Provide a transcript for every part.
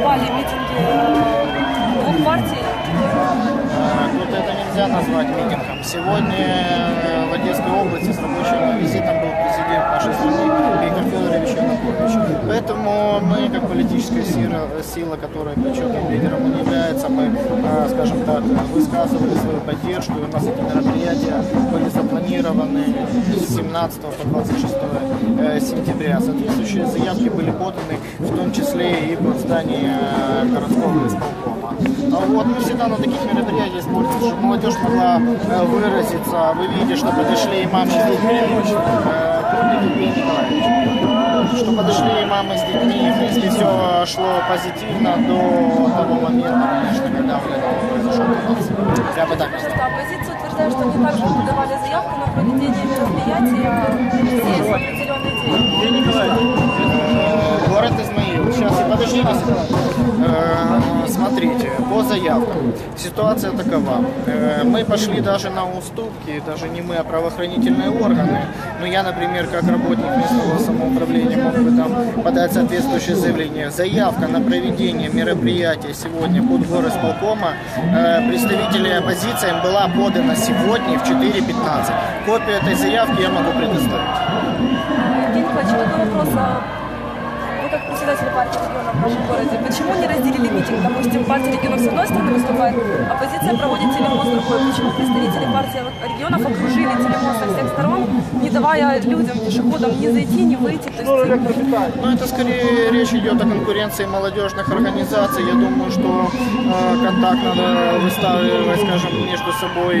назвали митинги э, двух партий. Э, Тут это нельзя назвать митингом. Сегодня э, в Одесской области с рабочим Поэтому мы, как политическая сила, сила которая почетным лидером не является, мы, э, скажем так, высказывали свою поддержку. И у нас эти мероприятия были запланированы с 17 по 26 э, сентября. Соответствующие заявки были поданы, в том числе и под здание э, городского исполкома. А Вот, мы всегда на таких мероприятиях смотрим, чтобы молодежь могла выразиться. Вы видите, что подошли имамы с детьми, что подошли имамы с детьми, в принципе, все шло позитивно до того момента, конечно, когда вот это произошел конец. Я бы так сказал. Оппозиция утверждает, что они также подавали заявку на проведение мероприятия здесь в определенный день. Э, Город Измаил. Сейчас, подождите. Э, Смотрите, по заявкам. Ситуация такова. Э, Мы пошли даже на уступки, даже не мы, а правоохранительные органы. Но я, например, как работник местного самоуправления мог бы там подать соответствующее заявление. Заявка на проведение мероприятия сегодня под горосполкома э, представителей оппозиции была подана сегодня в 4.15. Копию этой заявки я могу предоставить. Николаевич, такой вопрос. Председатель партии регионов в нашем городе, почему не разделили митинг? Допустим, партия регионов с одной стороны выступает, оппозиция проводит телемост с другой. Почему представители партии регионов окружили телемост со всех сторон, не давая людям, пешеходам ни зайти, ни выйти? То есть, Ну, это скорее речь идет о конкуренции молодежных организаций. Я думаю, что э, контакт надо выставить, скажем, между собой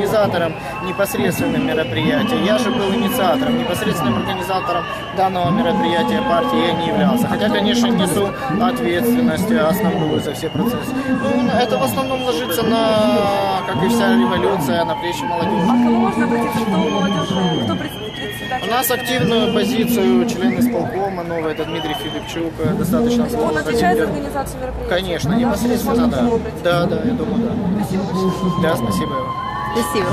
организатором непосредственным мероприятия. Я же был инициатором, непосредственным организатором данного мероприятия партии я не являлся. Хотя, конечно, несу ответственность основную за все процессы. Ну, это в основном ложится на, как и вся революция, на плечи молодежи. а кому можно обратиться? Кто у молодежи? Кто пред- председатель? У нас активную позицию член исполкома новый, это Дмитрий Филипчук, э, достаточно Он отвечает за организацию мероприятия? Конечно, непосредственно, да. Да, да, я думаю, да. Спасибо большое. Да, спасибо. Спасибо.